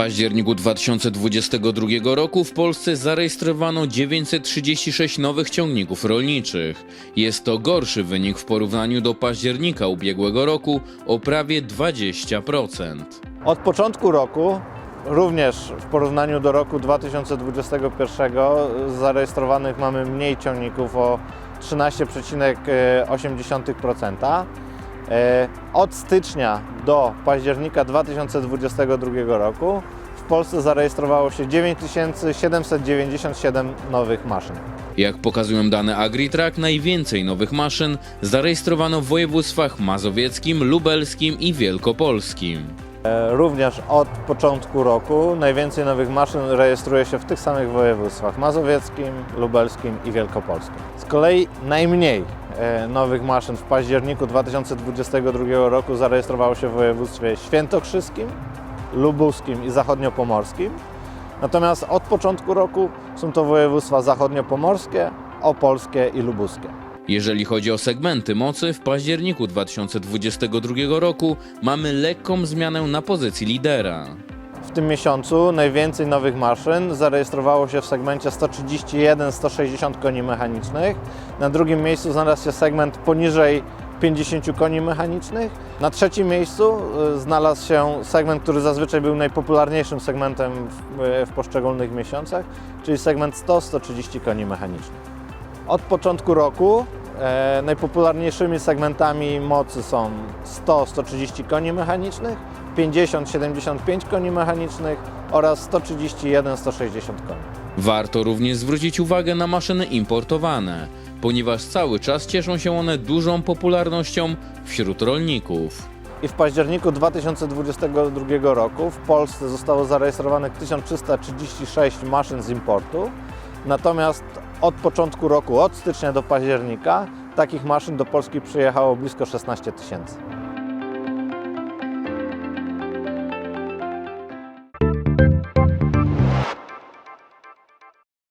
październiku 2022 roku w Polsce zarejestrowano 936 nowych ciągników rolniczych. Jest to gorszy wynik w porównaniu do października ubiegłego roku o prawie 20%. Od początku roku, również w porównaniu do roku 2021, zarejestrowanych mamy mniej ciągników o 13,8%. E, Od stycznia do października 2022 roku w Polsce zarejestrowało się 9797 nowych maszyn. Jak pokazują dane AgriTrack, najwięcej nowych maszyn zarejestrowano w województwach mazowieckim, lubelskim i wielkopolskim. E, Również od początku roku najwięcej nowych maszyn rejestruje się w tych samych województwach mazowieckim, lubelskim i wielkopolskim. Z kolei najmniej nowych maszyn w październiku 2022 roku zarejestrowało się w województwie świętokrzyskim, lubuskim i zachodniopomorskim. Natomiast od początku roku są to województwa zachodniopomorskie, opolskie i lubuskie. Jeżeli chodzi o segmenty mocy, w październiku 2022 roku mamy lekką zmianę na pozycji lidera. W tym miesiącu najwięcej nowych maszyn zarejestrowało się w segmencie 131-160 koni mechanicznych. Na drugim miejscu znalazł się segment poniżej 50 koni mechanicznych. Na trzecim miejscu y, znalazł się segment, który zazwyczaj był najpopularniejszym segmentem w, y, w poszczególnych miesiącach, czyli segment 100-130 koni mechanicznych. Od początku roku e, najpopularniejszymi segmentami mocy są 100-130 koni mechanicznych, 50-75 koni mechanicznych oraz 131-160 koni. Warto również zwrócić uwagę na maszyny importowane, ponieważ cały czas cieszą się one dużą popularnością wśród rolników. I w październiku 2022 roku w Polsce zostało zarejestrowanych 1336 maszyn z importu, natomiast od początku roku, od stycznia do października, takich maszyn do Polski przyjechało blisko 16 tysięcy.